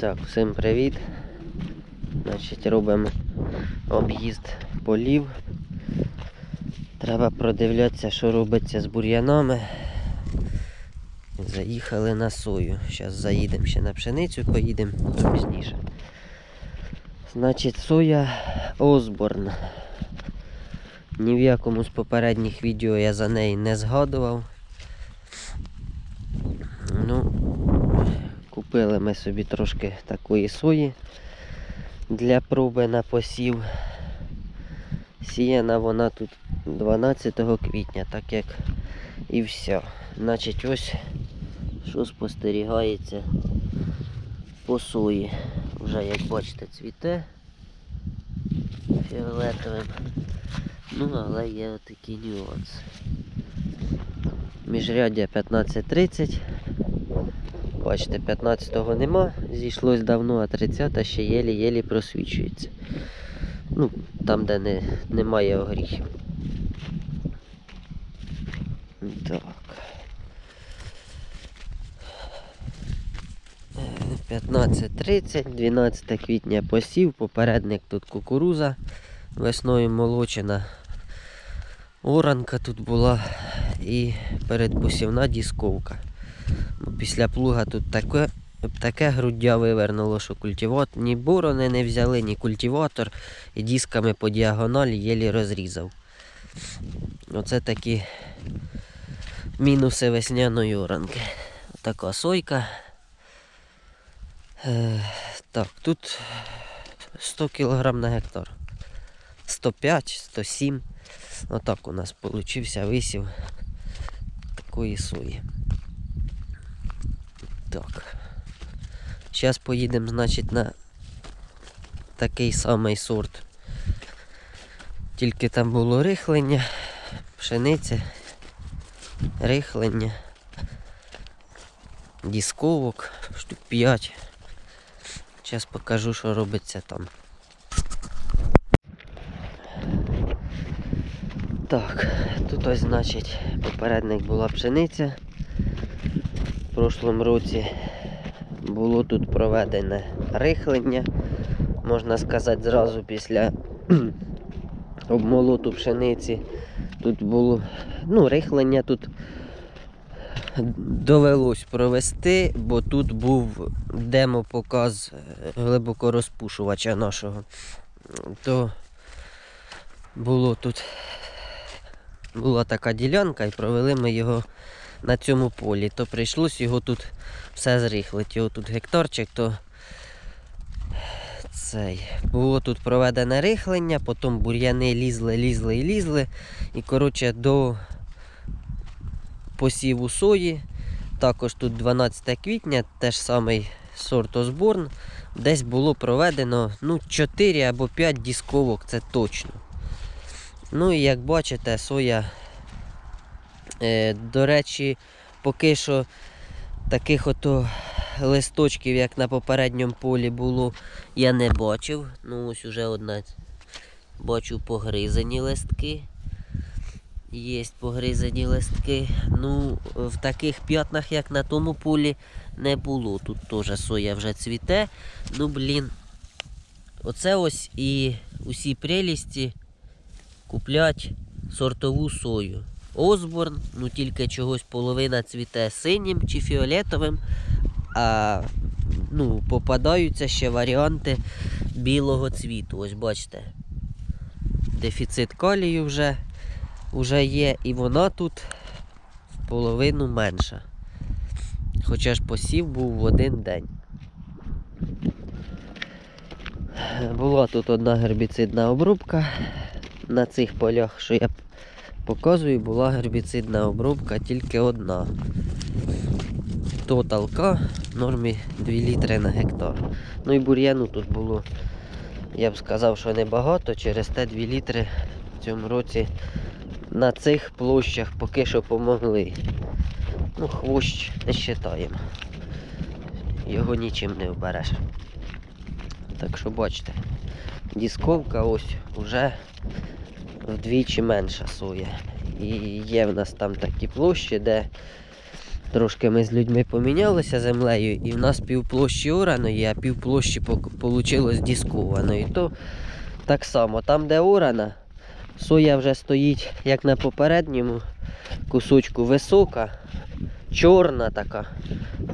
Так, всім привіт. Значить, робимо об'їзд полів. Треба продивлятися, що робиться з бур'янами. Заїхали на сою. Зараз заїдемо ще на пшеницю, поїдемо пізніше. Значить, соя Осборн. Ні в якому з попередніх відео я за неї не згадував. Ну, купили ми собі трошки такої сої для проби на посів. Сіяна вона тут 12 квітня, так як і все. Значить, ось що спостерігається по сої. Вже як бачите, цвіте фіолетовим. Ну, але є отакий нюанс. Міжряддя 15.30. Бачите, 15-го нема, зійшлось давно, а 30 ще єлі-єлі просвічується. Ну, там, де не, немає огріхів. Так. Е, 15.30, 12 квітня посів, попередник тут кукуруза, весною молочена. Оранка тут була і передпосівна дісковка. Після плуга тут таке, таке груддя вивернуло, що культиватор, ні борони не взяли, ні культиватор, і дисками по діагоналі єлі розрізав. Оце такі мінуси весняної оранки. Така сойка. Е, так, тут 100 кг на гектар. 105, 107. Отак у нас получився висів такої сої. Так. Зараз поїдемо, значить, на такий самий сорт. Тільки там було рихлення, пшениця, рихлення, дісковок, штук 5. Зараз покажу, що робиться там. Так, тут ось, значить, попередник була пшениця. В прошлому році було тут проведене рихлення, можна сказати, зразу після обмолоту пшениці. Тут було ну, рихлення тут довелось провести, бо тут був демо-показ глибокорозпушувача нашого. То було тут була така ділянка і провели ми його на цьому полі, то прийшлось його тут все зрихлити. Його тут гектарчик, то цей. Було тут проведене рихлення, потім бур'яни лізли, лізли і лізли. І коротше до посіву сої. Також тут 12 квітня, теж самий сорт Осборн. Десь було проведено ну, 4 або 5 дісковок, це точно. Ну і як бачите, соя, до речі, поки що таких ото листочків, як на попередньому полі було, я не бачив. Ну ось уже одна бачу погризані листки. Є погризані листки. Ну, в таких п'ятнах, як на тому полі, не було. Тут теж соя вже цвіте. Ну, блін. Оце ось і усі прелісті куплять сортову сою. Осборн, ну тільки чогось половина цвіте синім чи фіолетовим, а ну, попадаються ще варіанти білого цвіту. Ось бачите. Дефіцит калію вже, вже є, і вона тут в половину менша. Хоча ж посів був в один день. Була тут одна гербіцидна обробка на цих полях, що я показую, була гербіцидна обробка тільки одна. Тоталка в нормі 2 літри на гектар. Ну і бур'яну тут було, я б сказав, що небагато, через те 2 літри в цьому році на цих площах поки що помогли. Ну, хвощ не вважаємо. Його нічим не обереш. Так що бачите, дісковка ось вже вдвічі менша соя. І є в нас там такі площі, де Трошки ми з людьми помінялися землею, і в нас півплощі ораної, а півплощі вийшло дискованої. То так само, там, де орана, соя вже стоїть, як на попередньому кусочку, висока, чорна така,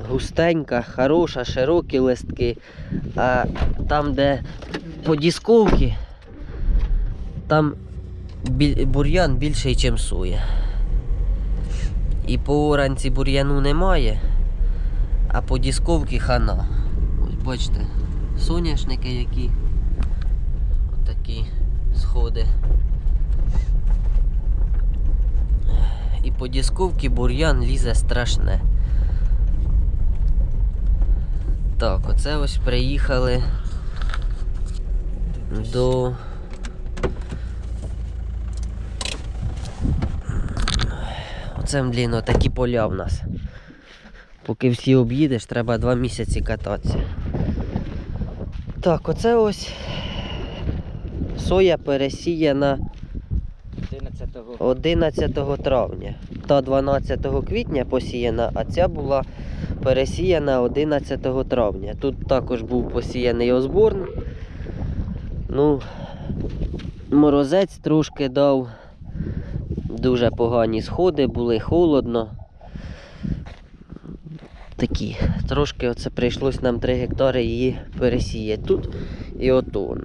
густенька, хороша, широкі листки. А там, де по дисковці, там біль- бур'ян більший, ніж соя. І по оранці бур'яну немає, а по дисковці хана. Ось бачите, соняшники які. Отакі сходи. І по дисковці бур'ян лізе страшне. Так, оце ось приїхали до. Оце, блін, такі поля в нас. Поки всі об'їдеш, треба два місяці кататися. Так, оце ось соя пересіяна 11-го. 11 травня. Та 12 квітня посіяна, а ця була пересіяна 11 травня. Тут також був посіяний озборн. Ну, морозець трошки дав. Дуже погані сходи, були холодно. Такі. Трошки оце прийшлось нам 3 гектари її пересіяти. Тут і ото.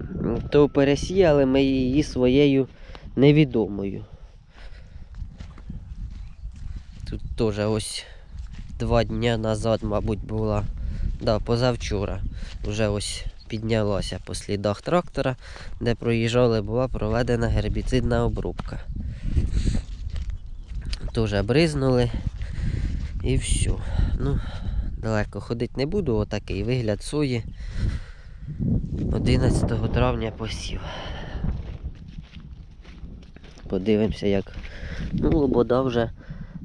То пересіяли ми її своєю невідомою. Тут теж ось два дні назад, мабуть, була. Да, позавчора. Вже ось піднялася по слідах трактора, де проїжджали, була проведена гербіцидна обробка. Теж бризнули і все. Ну, далеко ходити не буду, отакий вигляд сої. 11 травня посів. Подивимося, як. Ну, лобода вже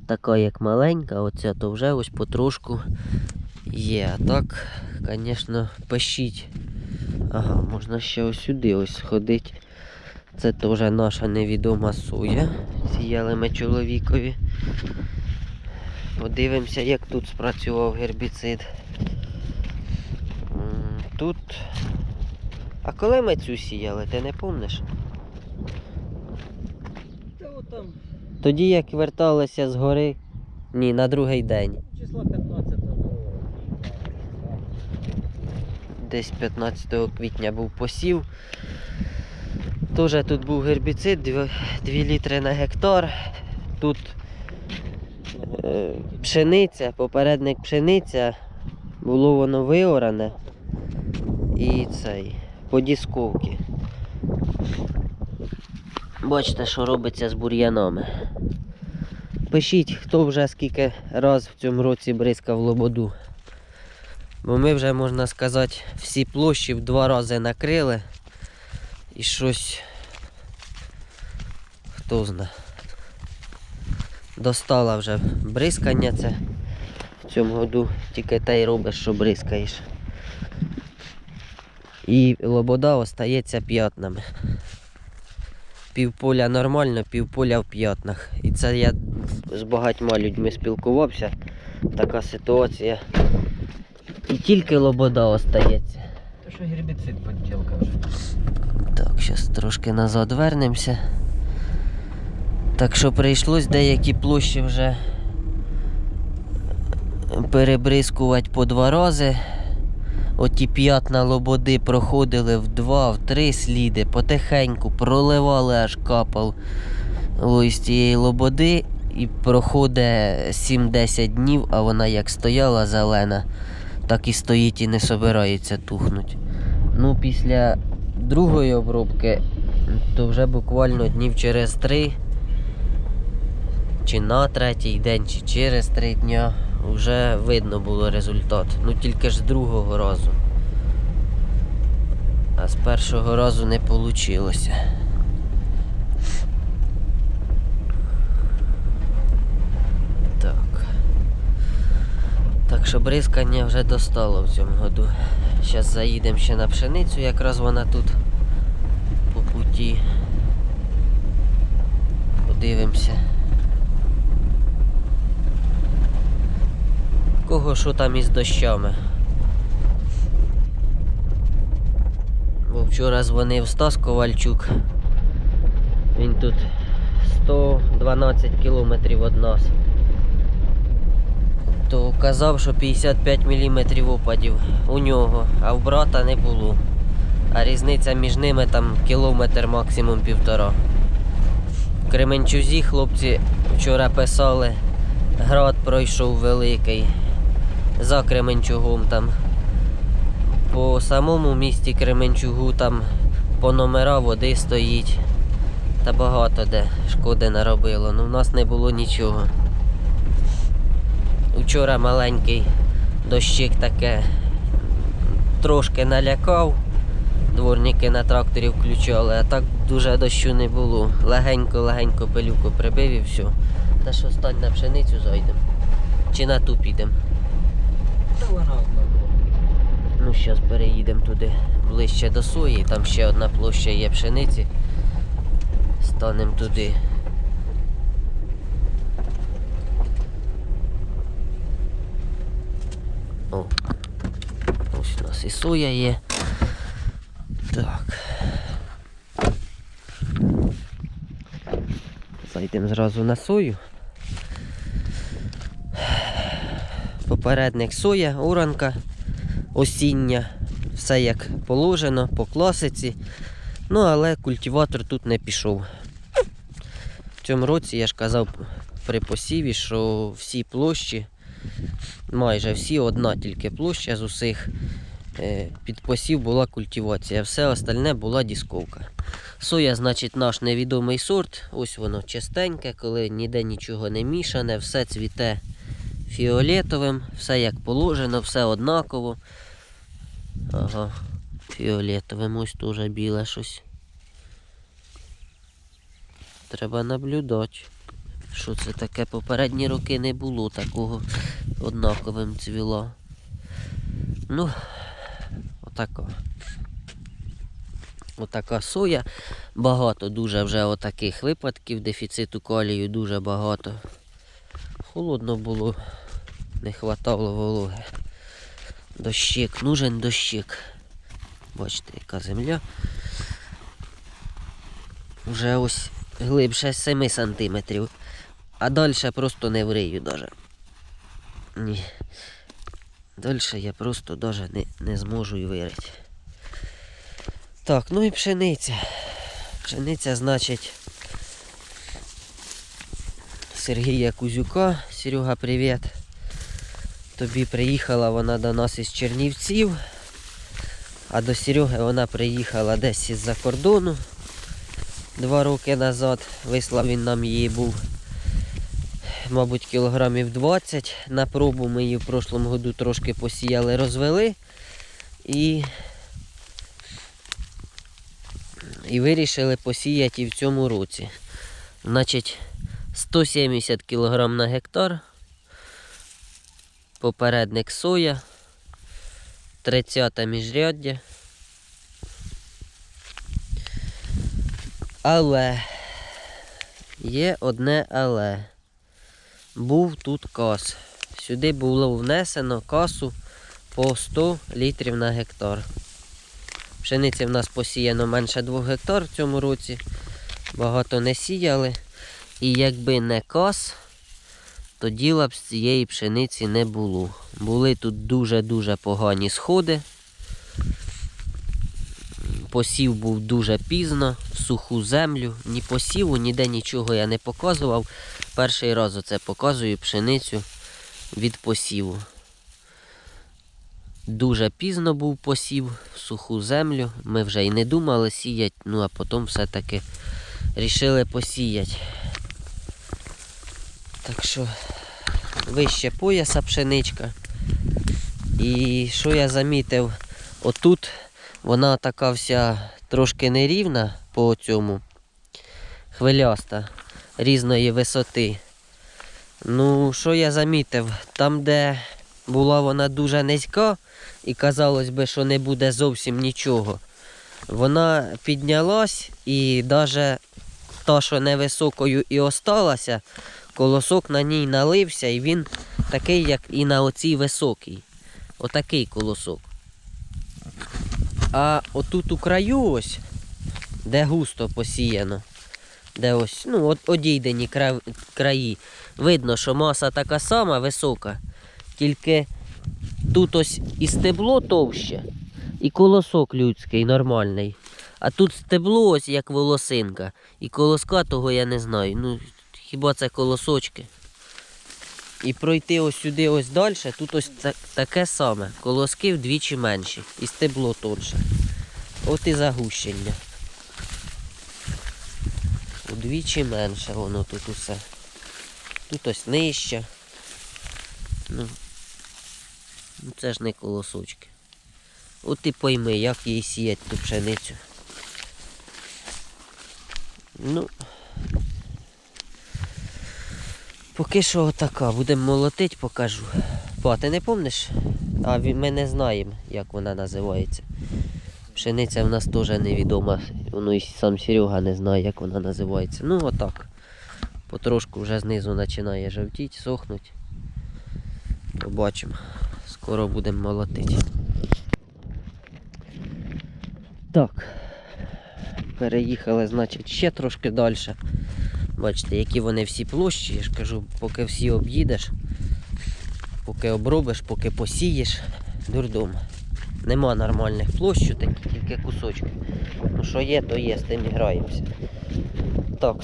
така, як маленька, оця, то вже ось потрошку є. А так, звісно, пишіть. Ага, можна ще ось сюди ось сходити. Це теж наша невідома соя. Сіяли ми чоловікові. Подивимося, як тут спрацював гербіцид. Тут. А коли ми цю сіяли, ти не там Тоді як верталися з гори. Ні, на другий день. числа 15-го. Десь 15 квітня був посів. Теж тут був гербіцид 2, літри на гектар. Тут е, пшениця, попередник пшениця, було воно виоране. І цей, по дісковці. Бачите, що робиться з бур'янами. Пишіть, хто вже скільки раз в цьому році бризкав лободу. Бо ми вже, можна сказати, всі площі в два рази накрили. І щось. Хто зна. Достала вже бризкання це. В цьому году тільки те й робиш, що бризкаєш. І лобода остається п'ятнами. Півполя нормально, півполя в п'ятнах. І це я з багатьма людьми спілкувався. Така ситуація. І тільки лобода остається. То що гербіцид поділка вже. Так, зараз трошки назад вернемося. Так що прийшлось деякі площі вже перебризкувати по два рази. Оті п'ятна лободи проходили в два, в три сліди, потихеньку проливали аж капав ось цієї лободи і проходить 7-10 днів, а вона як стояла зелена, так і стоїть і не собирається тухнути. Ну, після другої обробки, то вже буквально днів через три, чи на третій день, чи через три дня вже видно було результат. Ну тільки ж з другого разу. А з першого разу не вийшло. Так. Так що бризкання вже достало в цьому году. Зараз заїдемо ще на пшеницю, якраз вона тут по путі. Подивимося. Кого що там із дощами. Бо вчора дзвонив Стас Ковальчук. Він тут 112 кілометрів від нас. То казав, що 55 мм опадів у нього, а в брата не було. А різниця між ними там кілометр максимум півтора. В Кременчузі хлопці вчора писали, град пройшов великий за Кременчугом там. По самому місті Кременчугу там по номера води стоїть. Та багато де шкоди наробило. Ну в нас не було нічого. Вчора маленький дощик таке трошки налякав. Дворники на тракторі включали, а так дуже дощу не було. Легенько-легенько пилюку прибив і все. Та що стань на пшеницю зайдемо. Чи на ту підемо. Та вона одна. Ну, зараз переїдемо туди ближче до сої, там ще одна площа є пшениці. Станемо туди. О, ось у нас і соя є. Так. Зайдемо зразу на сою. Попередник соя, уранка осіння, все як положено, по класиці. Ну, але культиватор тут не пішов. В цьому році я ж казав при посіві, що всі площі, майже всі, одна тільки площа з усіх е, під посів була культивація, все остальне була дісковка. Соя, значить, наш невідомий сорт. Ось воно чистеньке, коли ніде нічого не мішане, все цвіте фіолетовим, все як положено, все однаково. Ага, фіолетовим ось теж біле щось. Треба наблюдати. Що це таке? Попередні роки не було такого однаковим цвіло. Ну, отака. Отака соя. Багато дуже вже отаких випадків, дефіциту калію дуже багато. Холодно було, не хватало вологи. Дощик, нужен дощик. Бачите, яка земля. Вже ось глибше 7 сантиметрів. А далі просто не врию даже. Ні. Далі я просто даже не, не зможу і вирити. Так, ну і пшениця. Пшениця, значить, Сергія Кузюка. Серега, привіт. Тобі приїхала вона до нас із Чернівців, а до Сереги вона приїхала десь із-за кордону два роки назад. Вислав він нам її був, мабуть, кілограмів 20 на пробу. Ми її в прошлому году трошки посіяли, розвели і, і вирішили посіяти і в цьому році. Значить, 170 кг на гектар. Попередник соя. 30 міжряддя. Але є одне але. Був тут кас. Сюди було внесено касу по 100 літрів на гектар. Пшениці в нас посіяно менше 2 гектар в цьому році. Багато не сіяли. І якби не кас, то діла б з цієї пшениці не було. Були тут дуже-дуже погані сходи. Посів був дуже пізно, в суху землю. Ні посіву, ніде нічого я не показував. Перший раз оце показую пшеницю від посіву. Дуже пізно був посів в суху землю. Ми вже й не думали сіяти, ну а потім все-таки рішили посіяти. Так що вище пояса пшеничка. І що я замітив, отут вона така вся трошки нерівна по цьому, хвиляста, різної висоти. Ну, що я замітив, там, де була вона дуже низька, і казалось би, що не буде зовсім нічого. Вона піднялась і навіть та, що невисокою і осталася, колосок на ній налився і він такий, як і на оцій високій. Отакий колосок. А отут у краю ось, де густо посіяно, де ось, ну, от одійдені кра- краї, видно, що маса така сама висока, тільки тут ось і стебло товще, і колосок людський нормальний. А тут стебло ось як волосинка. І колоска того я не знаю. Ну, хіба це колосочки. І пройти ось сюди ось далі, тут ось та- таке саме. Колоски вдвічі менші. І стебло тонше. От і загущення. Удвічі менше воно тут усе. Тут ось нижче. Ну, ну це ж не колосочки. От і пойми, як їй сіять ту пшеницю. Ну. Поки що отака. Будемо молотить, покажу. Па, ти не помниш? А ми не знаємо, як вона називається. Пшениця в нас теж невідома. Воно і сам Серега не знає, як вона називається. Ну отак. Потрошку вже знизу починає жовтіти, сохнуть. Побачимо. Скоро будемо молотити. Так. Переїхали, значить, ще трошки далі. Бачите, які вони всі площі, я ж кажу, поки всі об'їдеш, поки обробиш, поки посієш, дурдом. Нема нормальних площ, такі, тільки кусочки. Ну що є, то є, з тим і граємося. Так,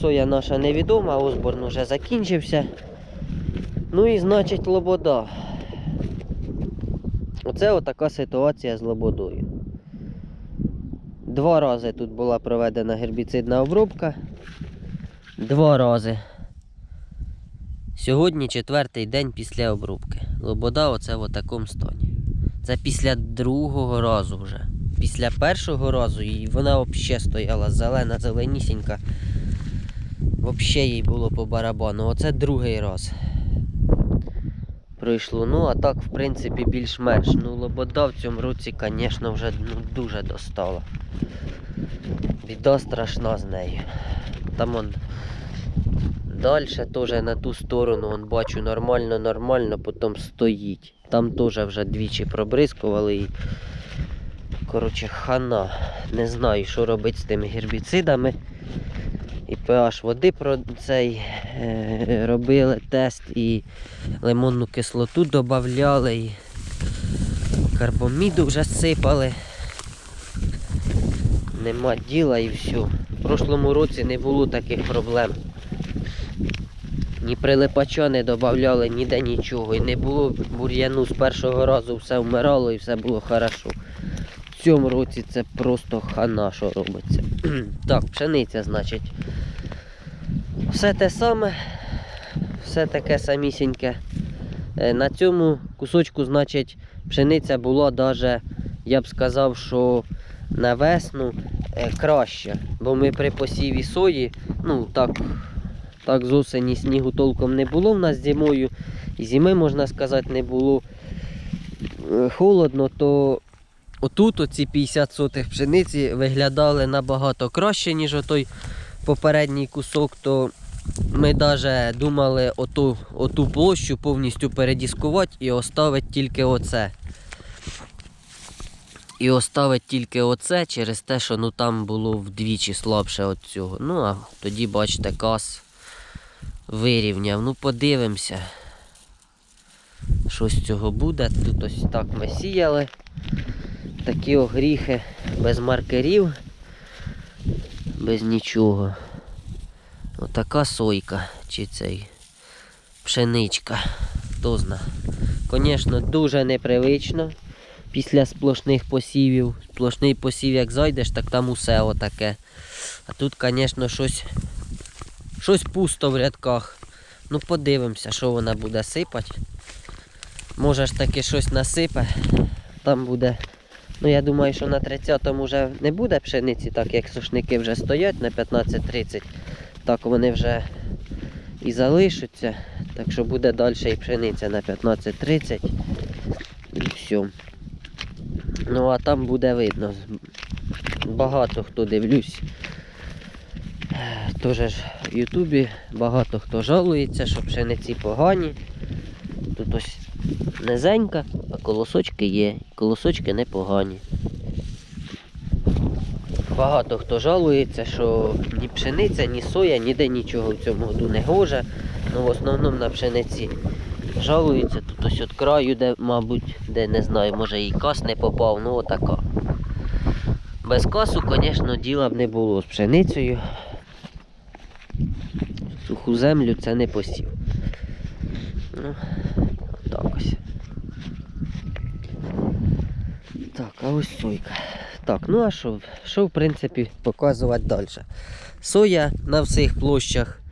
соя наша невідома, Осборн вже закінчився. Ну і значить лобода. Оце отака ситуація з лободою. Два рази тут була проведена гербіцидна обробка. Два рази. Сьогодні четвертий день після обробки. Лобода оце в такому стані. Це після другого разу вже. Після першого разу і вона взагалі стояла зелена, зеленісінька. Взагалі їй було по барабану. Оце другий раз. Пройшло. Ну, а так, в принципі, більш-менш. Ну, лобода в цьому році, звісно, вже ну, дуже достала. Біда страшна з нею. Там он далі теж на ту сторону он бачу нормально, нормально, потім стоїть. Там теж вже двічі пробризкували і. Коротше, хана. Не знаю, що робити з тими гербіцидами. І pH води про цей е, робили тест і лимонну кислоту додавали, і карбоміду вже сипали. Нема діла і все. В прошлому році не було таких проблем. Ні прилипача не додавали, ніде нічого. І не було бур'яну з першого разу все вмирало і все було хорошо. В цьому році це просто хана, що робиться. так, пшениця, значить. Все те саме, все таке самісіньке. Е, На цьому кусочку, значить, пшениця була даже, я б сказав, що на весну краще. Бо ми при посіві сої, ну так, так з осені снігу толком не було в нас зимою. І зими, можна сказати, не було Е, холодно, то отут оці 50 сотих пшениці виглядали набагато краще, ніж отой попередній кусок, то ми навіть думали оту, оту площу повністю передіскувати і оставити тільки оце. І оставити тільки оце через те, що ну, там було вдвічі слабше від цього. Ну, а тоді, бачите, кас вирівняв. Ну, подивимося. Що з цього буде. Тут ось так ми сіяли. Такі огріхи без маркерів, без нічого. Отака сойка чи цей пшеничка. Хто. Звісно, дуже непривично після сплошних посівів. Сплошний посів, як зайдеш, так там усе отаке. А тут, звісно, щось, щось пусто в рядках. Ну, подивимося, що вона буде сипати. Може ж таки щось насипе. Там буде. Ну, я думаю, що на 30-му вже не буде пшениці, так як сушники вже стоять на 15-30. Так вони вже і залишаться. Так що буде далі і пшениця на 15-30. І все. Ну а там буде видно. Багато хто дивлюсь. Теж в Ютубі багато хто жалується, що пшениці погані. Тут ось низенька, а колосочки є. Колосочки непогані. Багато хто жалується, що ні пшениця, ні соя, ніде нічого в цьому году не гоже. Ну, в основному на пшениці жалуються. Тут ось від краю, де, мабуть, де не знаю, може і кас не попав, ну отака. Без касу, звісно, діла б не було з пшеницею. Суху землю це не посів. Ну, так ось. Так, а ось сойка. Так, ну а що, що в принципі показувати далі? Соя на всіх площах.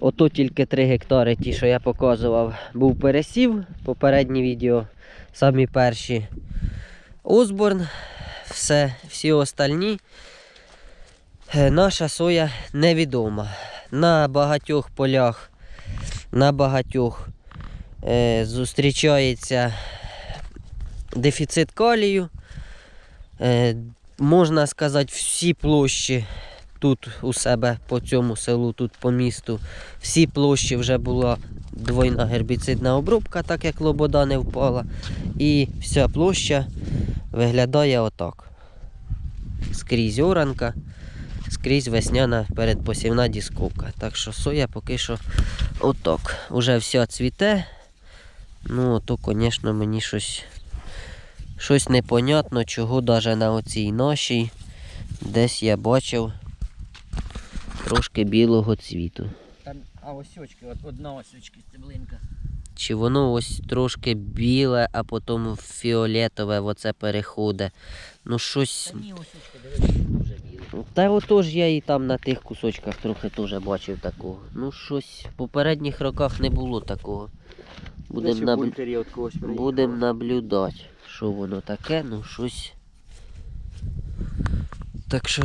Ото тільки 3 гектари, ті, що я показував, був пересів. Попередні відео, самі перші. Осборн, все, всі остальні. Е, Наша соя невідома. На багатьох полях, на багатьох е, зустрічається дефіцит калію. Е, можна сказати, всі площі тут у себе по цьому селу, тут по місту, всі площі вже була двойна гербіцидна обробка, так як лобода не впала. І вся площа виглядає отак. Скрізь оранка, скрізь весняна передпосівна дісковка. Так що соя поки що отак. Уже вся цвіте. Ну, то, звісно, мені щось щось непонятно, чого навіть на оцій нашій десь я бачив трошки білого цвіту. Там, а ось очки, от одна ось очки, стеблинка. Чи воно ось трошки біле, а потім фіолетове оце переходить. Ну щось. Та ні, ось очки, дивись, дуже біле. Та отож я і там на тих кусочках трохи теж бачив такого. Ну щось в попередніх роках не було такого. Будемо наб... Будем наблюдати, що воно таке, ну щось. Так що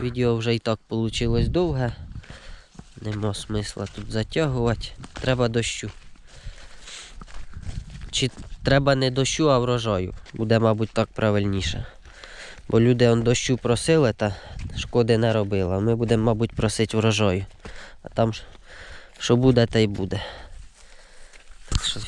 відео вже і так вийшло довге. Нема смисла тут затягувати. Треба дощу. Чи треба не дощу, а врожаю. Буде, мабуть, так правильніше. Бо люди он дощу просили та шкоди не робили. Ми будемо, мабуть, просити врожаю. А там що буде, те й буде. Так що